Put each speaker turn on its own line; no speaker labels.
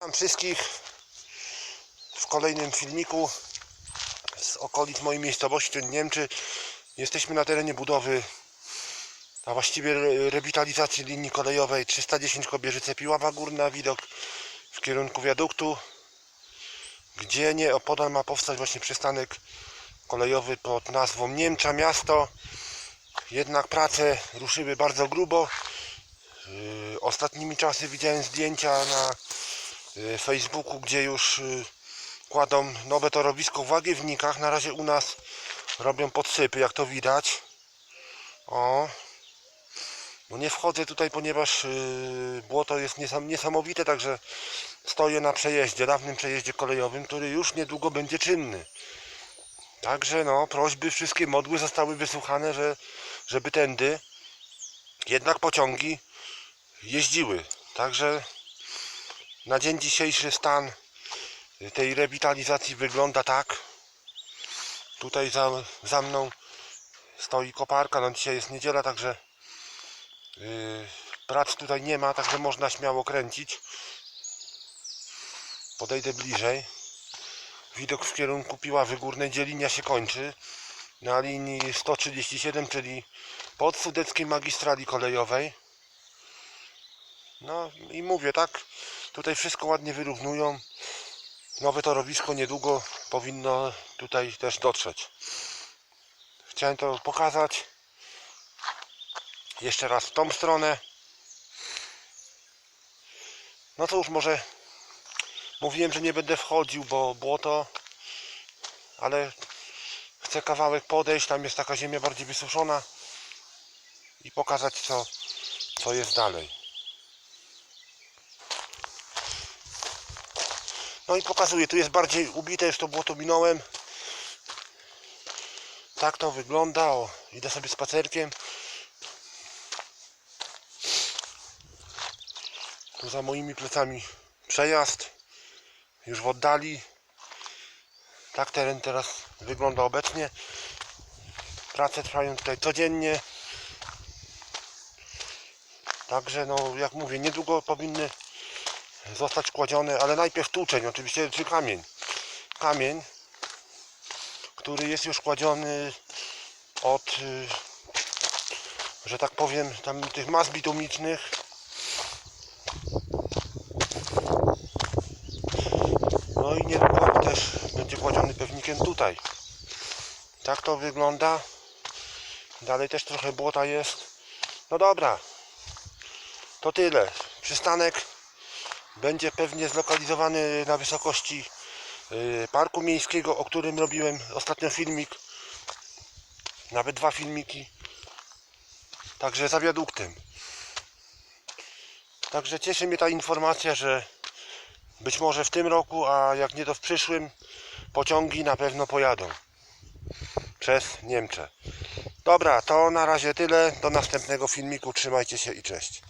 Witam wszystkich w kolejnym filmiku z okolic mojej miejscowości, Niemczy. Jesteśmy na terenie budowy, a właściwie re- rewitalizacji linii kolejowej 310 Kobierzyce Piława Górna, widok w kierunku wiaduktu, gdzie nie opodal ma powstać właśnie przystanek kolejowy pod nazwą Niemcza Miasto. Jednak prace ruszyły bardzo grubo. Yy, Ostatnimi czasy widziałem zdjęcia na Facebooku, gdzie już y, kładą nowe torowisko w Łagiewnikach. Na razie u nas robią podsypy, jak to widać. O. No nie wchodzę tutaj, ponieważ y, błoto jest niesam, niesamowite, także stoję na przejeździe, dawnym przejeździe kolejowym, który już niedługo będzie czynny. Także no, prośby, wszystkie modły zostały wysłuchane, że, żeby tędy jednak pociągi jeździły. Także na dzień dzisiejszy stan tej rewitalizacji wygląda tak. Tutaj za, za mną stoi koparka. No dzisiaj jest niedziela, także yy, prac tutaj nie ma, także można śmiało kręcić. Podejdę bliżej. Widok w kierunku Piławy Górnej, gdzie linia się kończy. Na linii 137, czyli pod Sudeckiej Magistrali Kolejowej. No i mówię, tak, tutaj wszystko ładnie wyrównują. Nowe torowisko niedługo powinno tutaj też dotrzeć. Chciałem to pokazać. Jeszcze raz w tą stronę. No to już może mówiłem, że nie będę wchodził, bo błoto, ale chcę kawałek podejść, tam jest taka ziemia bardziej wysuszona i pokazać co, co jest dalej. No i pokazuję, tu jest bardziej ubite, już to błoto minąłem. Tak to wygląda. O, idę sobie spacerkiem. Tu za moimi plecami przejazd. Już w oddali. Tak teren teraz wygląda obecnie. Prace trwają tutaj codziennie. Także no jak mówię, niedługo powinny zostać kładzione, ale najpierw tłuczeń, oczywiście, czy kamień. Kamień, który jest już kładziony od, y, że tak powiem, tam tych mas bitumicznych. No i niedługo też będzie kładziony pewnikiem tutaj. Tak to wygląda. Dalej też trochę błota jest. No dobra. To tyle. Przystanek będzie pewnie zlokalizowany na wysokości y, parku miejskiego, o którym robiłem ostatnio filmik. Nawet dwa filmiki. Także za wiaduktem. Także cieszy mnie ta informacja, że być może w tym roku, a jak nie to w przyszłym, pociągi na pewno pojadą przez Niemcze. Dobra, to na razie tyle. Do następnego filmiku. Trzymajcie się i cześć.